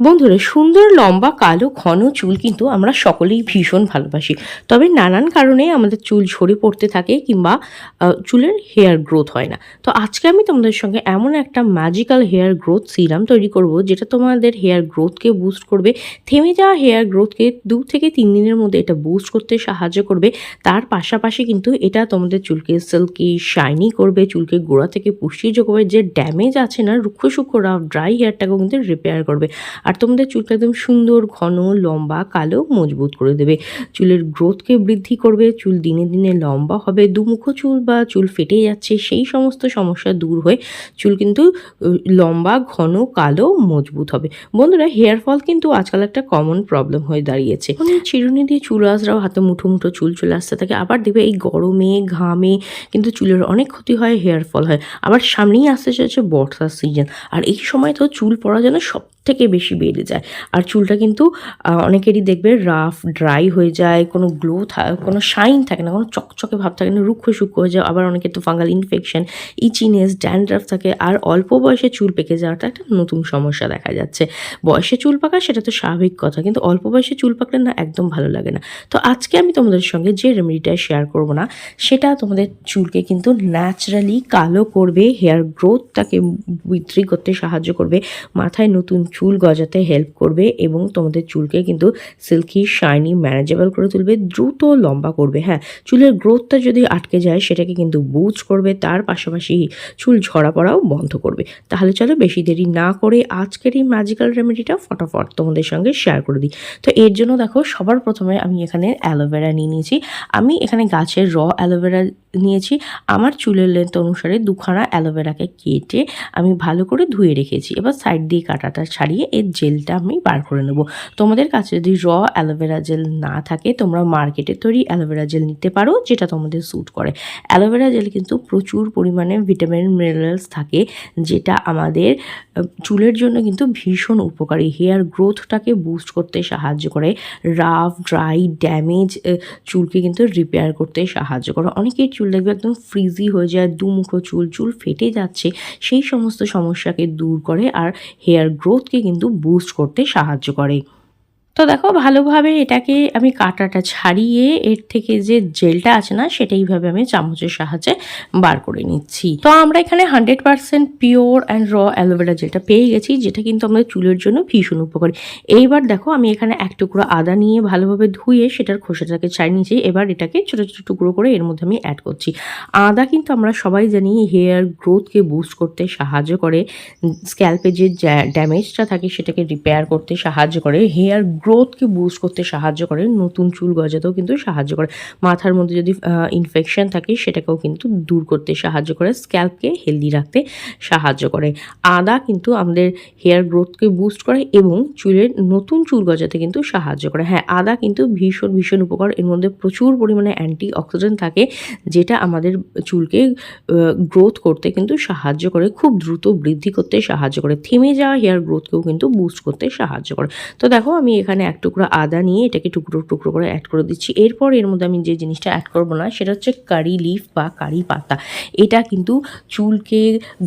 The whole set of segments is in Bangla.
বন্ধুরা, সুন্দর, লম্বা, কালো, ঘন চুল কিন্তু আমরা সকলেই ভীষণ ভালোবাসি। তবে নানান কারণে আমাদের চুল ঝরে পড়তে থাকে কিংবা চুলের হেয়ার গ্রোথ হয় না। তো আজকে আমি তোমাদের সঙ্গে এমন একটা ম্যাজিক্যাল হেয়ার গ্রোথ সিরাম তৈরি করব, যেটা তোমাদের হেয়ার গ্রোথকে বুস্ট করবে, থেমে যাওয়া হেয়ার গ্রোথকে দু থেকে তিন দিনের মধ্যে এটা বুস্ট করতে সাহায্য করবে। তার পাশাপাশি কিন্তু এটা তোমাদের চুলকে সিল্কি শাইনি করবে, চুলকে গোড়া থেকে পুষ্টি যোগাবে, যে ড্যামেজ আছে না, রুক্ষ, সূক্ষ্ম রাফ ড্রাই হেয়ারটাকেও কিন্তু রিপেয়ার করবে। আর তোমাদের চুলটা একদম সুন্দর, ঘন, লম্বা, কালো, মজবুত করে দেবে। চুলের গ্রোথকে বৃদ্ধি করবে, চুল দিনে দিনে লম্বা হবে, দুমুখো চুল বা চুল ফেটে যাচ্ছে, সেই সমস্ত সমস্যা দূর হয়ে চুল কিন্তু লম্বা, ঘন, কালো, মজবুত হবে। বন্ধুরা, হেয়ার ফল কিন্তু আজকাল একটা কমন প্রবলেম হয়ে দাঁড়িয়েছে। মানে চিরুনি দিয়ে চুল আসরাও হাতে মুঠো মুঠো চুল চলে আসতে থাকে আবার দেখবে এই গরমে, ঘামে কিন্তু চুলের অনেক ক্ষতি হয়, হেয়ার ফল হয়। আবার সামনেই আসতে চলেছে বর্ষার সিজন আর এই সময় তো চুল পড়া যেন সব থেকে বেশি বেড়ে যায়। আর চুলটা কিন্তু অনেকেরই দেখবে রাফ ড্রাই হয়ে যায়, কোনো গ্লো থাকে কোনো শাইন থাকে না, কোনো চকচকে ভাব থাকে না, রুক্ষ সূক্ষ্ম হয়ে যায়, আবার অনেকের তো ফাঙ্গাল ইনফেকশন ইচিনেস ড্যান্ড্রাফ থাকে, আর অল্প বয়সে চুল পেকে যাওয়াটা একটা নতুন সমস্যা দেখা যাচ্ছে। বয়সে চুল পাকা সেটা তো স্বাভাবিক কথা, কিন্তু অল্প বয়সে চুল পাকলে না একদম ভালো লাগে না। তো আজকে আমি তোমাদের সঙ্গে যে রেমেডিটা শেয়ার করব না, সেটা তোমাদের চুলকে কিন্তু ন্যাচারালি কালো করবে হেয়ার গ্রোথটাকে বৃদ্ধি করতে সাহায্য করবে, মাথায় নতুন চুল গজাতে হেল্প করবে এবং তোমাদের চুলকে কিন্তু সিল্কি শাইনি ম্যানেজেবল করে তুলবে, দ্রুত লম্বা করবে হ্যাঁ? চুলের গ্রোথটা যদি আটকে যায়, সেটাকে কিন্তু বুজ করবে, তার পাশাপাশি চুল ঝরা পড়াও বন্ধ করবে। তাহলে চলো বেশি দেরি না করে আজকের এই ম্যাজিক্যাল রেমেডিটা ফটাফট তোমাদের সঙ্গে শেয়ার করে দিই। তো এর জন্য দেখো, সবার প্রথমে আমি এখানে অ্যালোভেরা নিয়ে নিয়েছি। আমি এখানে গাছের র অ্যালোভেরা নিয়েছি। আমার চুলের লেন্থ অনুসারে দুখানা অ্যালোভেরাকে কেটে আমি ভালো করে ধুয়ে রেখেছি। এবার সাইড দিয়ে কাটাটা ছাড়িয়ে এর জেলটা আমি বার করে নেব। তোমাদের কাছে যদি র অ্যালোভেরা জেল না থাকে, তোমরা মার্কেটে তৈরি অ্যালোভেরা জেল নিতে পারো, যেটা তোমাদের স্যুট করে। অ্যালোভেরা জেল কিন্তু প্রচুর পরিমাণে ভিটামিন মিনারেলস থাকে, যেটা আমাদের চুলের জন্য কিন্তু ভীষণ উপকারী। হেয়ার গ্রোথটাকে বুস্ট করতে সাহায্য করে। রাফ ড্রাই ড্যামেজ চুলকে কিন্তু রিপেয়ার করতে সাহায্য করে। অনেকের চুল দেখবে একদম ফ্রিজি হয়ে যায় দুমুখো চুল চুল ফেটে যাচ্ছে, সেই সমস্ত সমস্যাকে দূর করে। আর হেয়ার গ্রোথকে কিন্তু বুস্ট করতে সাহায্য করে। তো দেখো ভালোভাবে এটাকে আমি কাটাটা ছাড়িয়ে এর থেকে যে জেলটা আছে না, সেটা এইভাবে আমি চামচের সাহায্যে বার করে নিচ্ছি। তো আমরা এখানে hundred percent pure and raw aloe vera জেলটা পেয়ে গেছি, যেটা কিন্তু আমাদের চুলের জন্য ভীষণ উপকারী। এইবার দেখো আমি এখানে এক টুকরো আদা নিয়ে ভালোভাবে ধুয়ে সেটার খোসাটাকে ছাড়িয়ে নিয়েছি। এবার এটাকে ছোটো ছোটো টুকরো করে এর মধ্যে আমি অ্যাড করছি। আদা কিন্তু আমরা সবাই জানি হেয়ার গ্রোথকে বুস্ট করতে সাহায্য করে। স্ক্যাল্পে যে ড্যামেজটা থাকে সেটাকে রিপেয়ার করতে সাহায্য করে। হেয়ার গ্রোথকে বুস্ট করতে সাহায্য করে, নতুন চুল গজাতেও কিন্তু সাহায্য করে। মাথার মধ্যে যদি ইনফেকশন থাকে, সেটাকেও কিন্তু দূর করতে সাহায্য করে স্ক্যাল্পকে হেলদি রাখতে সাহায্য করে। আদা কিন্তু আমাদের হেয়ার গ্রোথকে বুস্ট করে এবং চুলের নতুন চুল গজাতে কিন্তু সাহায্য করে। হ্যাঁ আদা কিন্তু ভীষণ ভীষণ উপকার। এর মধ্যে প্রচুর পরিমাণে অ্যান্টি অক্সিডেন্ট থাকে, যেটা আমাদের চুলকে গ্রোথ করতে কিন্তু সাহায্য করে, খুব দ্রুত বৃদ্ধি করতে সাহায্য করে। থেমে যাওয়া হেয়ার গ্রোথকেও কিন্তু বুস্ট করতে সাহায্য করে। তো দেখো, আমি এখানে এক টুকরো আদা নিয়ে এটাকে টুকরো টুকরো করে অ্যাড করে দিচ্ছি। এরপর এর মধ্যে আমি যে জিনিসটা অ্যাড করব না, সেটা হচ্ছে কারি লিফ বা কারি পাতা। এটা কিন্তু চুলকে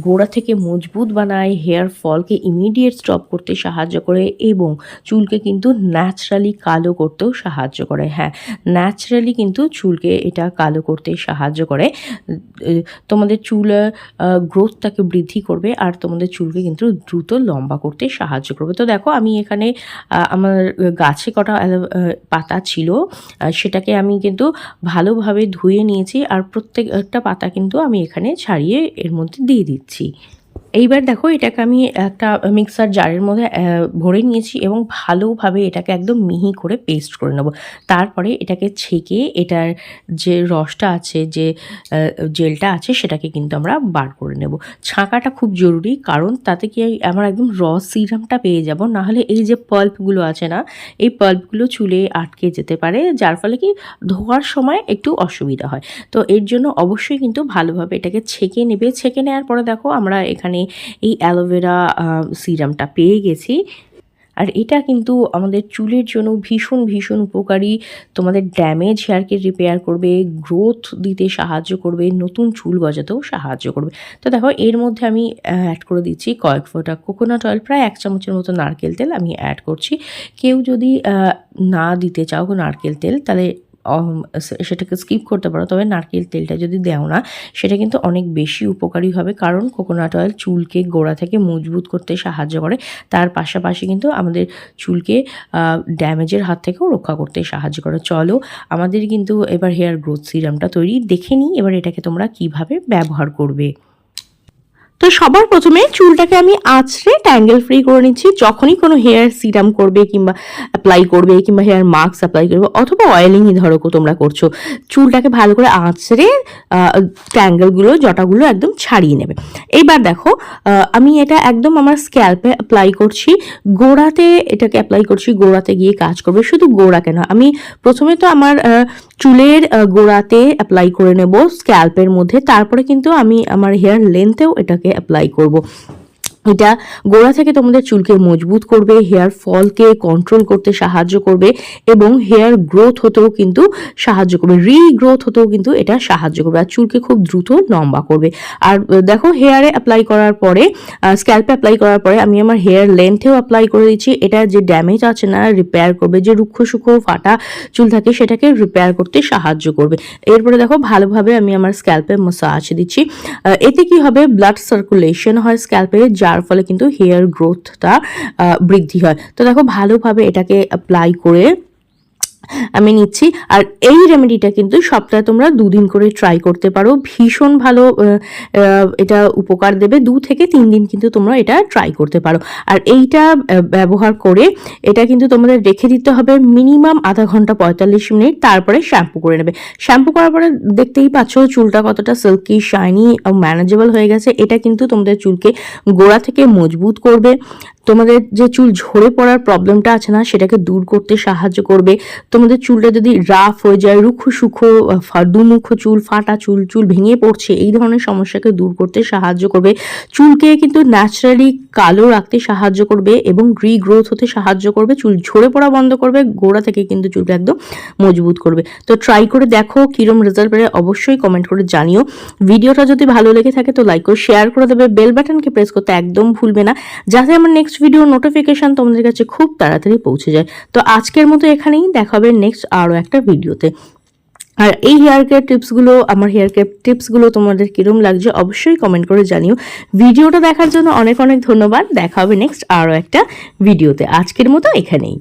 গোড়া থেকে মজবুত বানায় হেয়ার ফলকে ইমিডিয়েট স্টপ করতে সাহায্য করে এবং চুলকে কিন্তু ন্যাচারালি কালো করতেও সাহায্য করে। হ্যাঁ ন্যাচারালি কিন্তু চুলকে এটা কালো করতে সাহায্য করে। তোমাদের চুল গ্রোথটাকে বৃদ্ধি করবে আর তোমাদের চুলকে কিন্তু দ্রুত লম্বা করতে সাহায্য করবে। তো দেখো আমি এখানে আমার গাছে কটা পাতা ছিল সেটাকে আমি কিন্তু ভালোভাবে ধুয়ে নিয়েছি আর প্রত্যেকটা পাতা কিন্তু আমি এখানে ছাড়িয়ে এর মধ্যে দিয়ে দিচ্ছি। এইবার দেখো এটাকে আমি একটা মিক্সার জারের মধ্যে ভরে নিয়েছি এবং ভালোভাবে এটাকে একদম মিহি করে পেস্ট করে নেব। তারপরে এটাকে ছেঁকে এটার যে রসটা আছে, যে জেলটা আছে সেটাকে কিন্তু আমরা বার করে নেব। ছাঁকাটা খুব জরুরি, কারণ তাতে কি আমরা একদম র সিরামটা পেয়ে যাব। নাহলে এই যে পাল্পগুলো আছে না, এই পাল্পগুলো চুলে আটকে যেতে পারে, যার ফলে কি ধোয়ার সময় একটু অসুবিধা হয়। তো এর জন্য অবশ্যই কিন্তু ভালোভাবে এটাকে ছেঁকে নেবে। ছেঁকে নেওয়ার পরে দেখো আমরা এখানে এই অ্যালোভেরা সিরামটা পেয়ে গেছি। আর এটা কিন্তু আমাদের চুলের জন্য ভীষণ ভীষণ উপকারী। তোমাদের ড্যামেজ হেয়ারকে রিপেয়ার করবে গ্রোথ দিতে সাহায্য করবে, নতুন চুল গজাতেও সাহায্য করবে। তো দেখো, এর মধ্যে আমি অ্যাড করে দিচ্ছি কয়েক ফোটা কোকোনাট অয়েল প্রায় এক চামচের মতো নারকেল তেল আমি অ্যাড করছি। কেউ যদি না দিতে চাও নারকেল তেল, তাহলে সেটাকে স্কিপ করতে পারো। তবে নারকেল তেলটা যদি দেও না, সেটা কিন্তু অনেক বেশি উপকারী হবে। কারণ কোকোনাট অয়েল চুলকে গোড়া থেকে মজবুত করতে সাহায্য করে। তার পাশাপাশি কিন্তু আমাদের চুলকে ড্যামেজের হাত থেকেও রক্ষা করতে সাহায্য করে। চলো, আমাদের কিন্তু এবার হেয়ার গ্রোথ সিরামটা তৈরি। দেখে নিই এবার এটাকে তোমরা কীভাবে ব্যবহার করবে। তো সবার প্রথমে চুলটাকে আমি আঁচড়ে ট্যাঙ্গেল ফ্রি করে নিচ্ছি। যখনই কোনো হেয়ার সিরাম করবে কিংবা অ্যাপ্লাই করবে কিংবা হেয়ার মাস্ক অ্যাপ্লাই করবে অথবা অয়েলিংই ধরো তোমরা করছ, চুলটাকে ভালো করে আঁচড়ে ট্যাঙ্গেলগুলো জটাগুলো একদম ছাড়িয়ে নেবে। এইবার দেখো আমি এটা একদম আমার স্ক্যাল্পে অ্যাপ্লাই করছি। গোড়াতে এটাকে অ্যাপ্লাই করছি, গোড়াতে গিয়ে কাজ করবে। শুধু গোড়া কেন, আমি প্রথমে তো আমার চুলের গোড়াতে অ্যাপ্লাই করে নেব স্ক্যাল্পের মধ্যে। তারপরে কিন্তু আমি আমার হেয়ার লেন্থেও এটাকে অ্যাপ্লাই করব। এটা গোড়া থেকে তোমাদের চুলকে মজবুত করবে হেয়ার ফলকে কন্ট্রোল করতে সাহায্য করবে এবং হেয়ার গ্রোথ হতেও কিন্তু সাহায্য করবে রিগ্রোথ হতেও কিন্তু এটা সাহায্য করবে আর চুলকে খুব দ্রুত লম্বা করবে। আর দেখো হেয়ারে অ্যাপ্লাই করার পরে স্ক্যাল্পে অ্যাপ্লাই করার পরে আমি আমার হেয়ার লেন্থেও অ্যাপ্লাই করে দিচ্ছি। এটা যে ড্যামেজ আছে না রিপেয়ার করবে, যে রুক্ষ সুক্ষ ফাটা চুল থাকে সেটাকে রিপেয়ার করতে সাহায্য করবে। এরপরে দেখো ভালোভাবে আমি আমার স্ক্যাল্পে মাসাজ দিচ্ছি। এতে কি হবে? ব্লাড সার্কুলেশন হয় স্ক্যাল্পে যার ফলে কিন্তু হেয়ার গ্রোথটা বৃদ্ধি হয়। তো দেখো ভালোভাবে এটাকে অ্যাপ্লাই করে আমি নিচ্ছি। আর এই রেমেডিটা কিন্তু সপ্তাহে তোমরা দুদিন করে ট্রাই করতে পারো। ভীষণ ভালো এটা উপকার দেবে। দু থেকে তিন দিন কিন্তু তোমরা এটা ট্রাই করতে পারো। আর এইটা ব্যবহার করে এটা কিন্তু তোমাদের রেখে দিতে হবে মিনিমাম আধা ঘণ্টা পঁয়তাল্লিশ মিনিট। তারপরে শ্যাম্পু করে নেবে। শ্যাম্পু করার পরে দেখতেই পাচ্ছ চুলটা কতটা সিল্কি শাইনি ম্যানেজেবল হয়ে গেছে। এটা কিন্তু তোমাদের চুলকে গোড়া থেকে মজবুত করবে। তোমাদের যে চুল ঝরে পড়ার প্রবলেমটা আছে না, সেটাকে দূর করতে সাহায্য করবে। তোমাদের চুলটা যদি রাফ হয়ে যায়, রুক্ষ সুখো দুমুখ চুল, ফাটা চুল চুল ভেঙে পড়ছে, এই ধরনের সমস্যাকে দূর করতে সাহায্য করবে। চুলকে কিন্তু ন্যাচারালি কালো রাখতে সাহায্য করবে এবং রিগ্রোথ হতে সাহায্য করবে। চুল ঝরে পড়া বন্ধ করবে, গোড়া থেকে কিন্তু চুলটা একদম মজবুত করবে। তো ট্রাই করে দেখো কিরম রেজাল্ট পেলে অবশ্যই কমেন্ট করে জানিও। ভিডিওটা যদি ভালো লেগে থাকে তো লাইক ও শেয়ার করে দেবে। বেল বাটনকে প্রেস করতে একদম ভুলবে না, যাতে আমার নেক্সট ভিডিওর নোটিফিকেশন তোমাদের কাছে খুব তাড়াতাড়ি পৌঁছে যায়। তো আজকের মতো এখানেই, দেখা হবে নেক্সট আরও একটা ভিডিওতে। আর এই হেয়ার কেয়ার টিপসগুলো আমার হেয়ার কেয়ার টিপসগুলো তোমাদের কিরম লাগছে অবশ্যই কমেন্ট করে জানিও। ভিডিওটা দেখার জন্য অনেক অনেক ধন্যবাদ। দেখা হবে নেক্সট আরও একটা ভিডিওতে। আজকের মতো এখানেই।